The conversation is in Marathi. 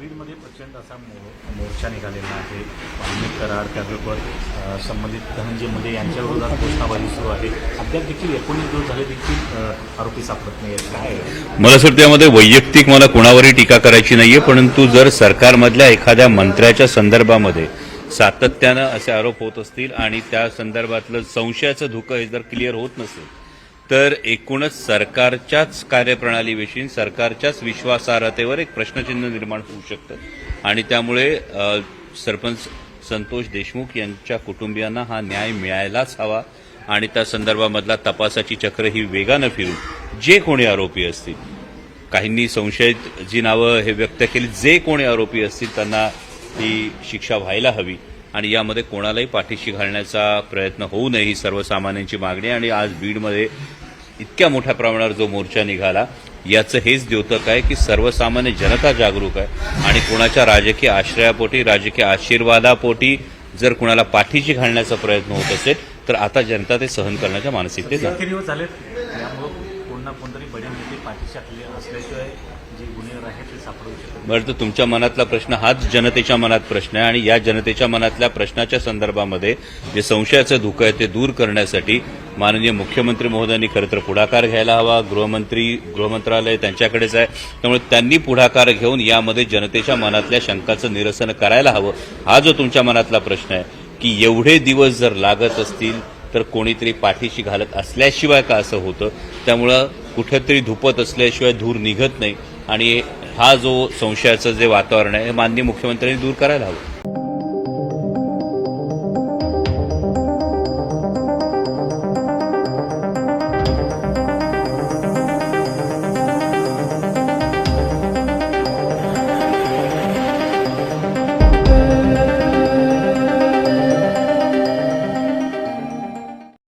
बीडमध्ये प्रचंड असा मोर्चा निघालेला आहे. वाल्मिक करार त्याबरोबर संबंधित धनंजय मुंडे यांच्या विरोधात घोषणाबाजी सुरू आहे. अद्याप देखील एकोणीस दिवस झाले देखील आरोपी सापडत नाही काय? मला असं त्यामध्ये वैयक्तिक मला कोणावरही टीका करायची नाहीये परंतु जर सरकारमधल्या एखाद्या मंत्र्याच्या संदर्भामध्ये सातत्यानं असे आरोप होत असतील आणि त्या संदर्भातलं संशयाचं धुकं हे जर क्लिअर होत नसेल तर एकूणच सरकारच्याच कार्यप्रणालीविषयी सरकारच्याच विश्वासार्हतेवर एक प्रश्नचिन्ह निर्माण होऊ शकतं. आणि त्यामुळे सरपंच संतोष देशमुख यांच्या कुटुंबियांना हा न्याय मिळायलाच हवा. आणि त्या संदर्भामधला तपासाची चक्र ही वेगानं फिरून जे कोणी आरोपी असतील काहींनी संशयित जी नावं हे व्यक्त केली जे कोणी आरोपी असतील त्यांना ही शिक्षा व्हायला हवी. आणि यामध्ये कोणालाही पाठीशी घालण्याचा प्रयत्न होऊ नये ही सर्वसामान्यांची मागणी आणि आज बीडमध्ये इतक्या मोठ्या प्रमाणावर जो मोर्चा निघाला याचं हेच द्योतक आहे की सर्वसामान्य जनता जागरूक आहे. आणि कोणाच्या राजकीय आश्रयापोटी राजकीय आशीर्वादापोटी जर कुणाला पाठीशी घालण्याचा प्रयत्न होत असेल तर आता जनता ते सहन करण्याच्या मानसिकतेत त्यांना कोणतरी बडे नेते पाठीशी असल्याशिवाय जे गुन्हेगार आहेत ते सापडू शकतात बरं तर तुमच्या मनातला प्रश्न हाच जनतेच्या मनात प्रश्न आहे आणि या जनतेच्या मनातल्या प्रश्नाच्या संदर्भामध्ये जे संशयाचं धुकं आहे ते दूर करण्यासाठी माननीय मुख्यमंत्री महोदयांनी खरं तर पुढाकार घ्यायला हवा. गृहमंत्री गृहमंत्रालय त्यांच्याकडेच आहे. त्यामुळे त्यांनी पुढाकार घेऊन यामध्ये जनतेच्या मनातल्या शंकाचं निरसन करायला हवं. हा जो तुमच्या मनातला प्रश्न आहे की एवढे दिवस जर लागत असतील तर कोणीतरी पाठीशी घालत असल्याशिवाय का असं होतं? त्यामुळं कुठेतरी धुपत असल्याशिवाय धूर निघत नाही. आणि हा जो संशयाचं जे वातावरण आहे हे माननीय मुख्यमंत्र्यांनी दूर करायला हवं.